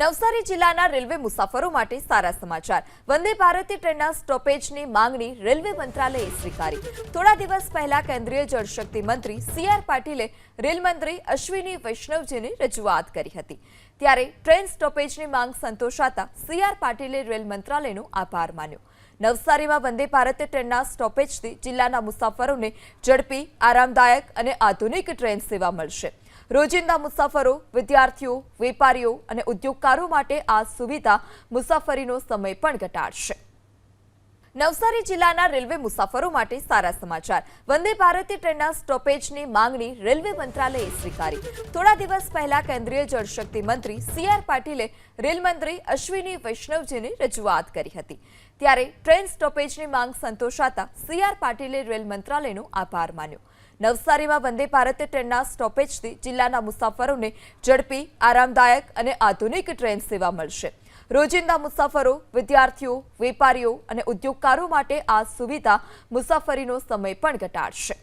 નવસારી જિલ્લાના રેલવે મુસાફરો માટે સારા સમાચાર. વંદે ભારત ટ્રેનના સ્ટોપેજની માંગણી રેલવે મંત્રાલયે સ્વીકારી. થોડા દિવસ પહેલા કેન્દ્રીય જળશક્તિ મંત્રી સી આર પાટીલે રેલ મંત્રી અશ્વિની વૈષ્ણવજીને રજૂઆત કરી હતી. ત્યારે ટ્રેન સ્ટોપેજની માંગ સંતોષાતા સી આર પાટીલે રેલ મંત્રાલયનો આભાર માન્યો. નવસારીમાં વંદે ભારત ટ્રેનના સ્ટોપેજથી જિલ્લાના મુસાફરોને ઝડપી, આરામદાયક અને આધુનિક ટ્રેન સેવા મળશે. રોજિંદા મુસાફરો, વિદ્યાર્થીઓ, વેપારીઓ અને ઉદ્યોગકારો માટે આ સુવિધા મુસાફરીનો સમય પણ ઘટાડશે. નવસારી જિલ્લાના રેલવે મુસાફરો માટે સારા સમાચાર. વંદે ભારત ટ્રેનના સ્ટોપેજની માંગણી રેલવે મંત્રાલયે સ્વીકારી. થોડા દિવસ પહેલા કેન્દ્રીય જળશક્તિ મંત્રી સી આર પાટીલે રેલમંત્રી અશ્વિની વૈષ્ણવજીને રજૂઆત કરી હતી. ત્યારે ટ્રેન સ્ટોપેજની માંગ સંતોષાતા સી આર પાટીલે રેલ મંત્રાલયનો આભાર માન્યો. નવસારીમાં વંદે ભારત ટ્રેનના સ્ટોપેજથી જિલ્લાના મુસાફરોને ઝડપી, આરામદાયક અને આધુનિક ટ્રેન સેવા મળશે. રોજિંદા મુસાફરો, વિદ્યાર્થીઓ, વેપારીઓ અને ઉદ્યોગકારો માટે આ સુવિધા મુસાફરીનો સમય પણ ઘટાડશે.